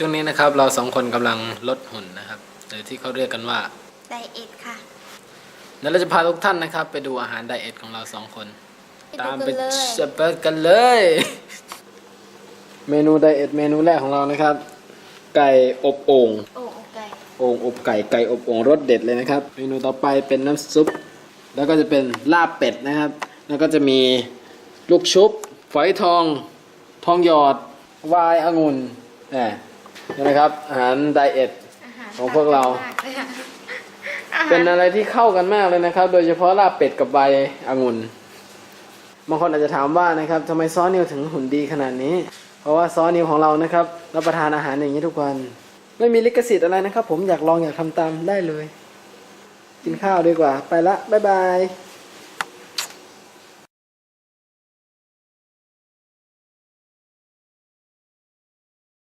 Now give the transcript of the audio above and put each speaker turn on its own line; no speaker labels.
ช่วงนี้นะครับเราสองคนกำลังลดหุ่นนะครับหรือที่เขาเรียกกันว่า
ไดเอทค่ะ
แล้วเราจะพาทุกท่านนะครับ ไปดูอาหารไดเอทของเราสองคน
ไป
ตาม
ดู
ไป
กันเลย
จะเปิดกันเลย เมนูไดเอทเมนูแรกของเรานะครับ ไก่อบโอ่ง
โอ้โอเค
โอ่งอบไก่ไก่อบโอ่งรสเด็ดเลยนะครับ เมนูต่อไปเป็นน้ำซุป แล้วก็จะเป็นลาบเป็ดนะครับ แล้วก็จะมีลูกชุบฝอยทอง ทองหยอดวายองุ่นแหมนี่นะครับ อาหารไดเอท
อาหาร
ของพวกเรา
มากเลยอะอาหาร
เป็นอะไรที่เข้ากันมากเลยนะครับ โดยเฉพาะลาบเป็ดกับใบองุ่นบางคนอาจจะถามว่านะครับทำไมซอสนิวถึงหุ่นดีขนาดนี้ เพราะว่าซอสนิวของเรานะครับรับประทานอาหารอย่างนี้ทุกวัน ไม่มีลิขสิทธิ์อะไรนะครับ ผมอยากลองอยากทำตามได้เลย กินข้าวดีกว่า ไปละบ๊ายบาย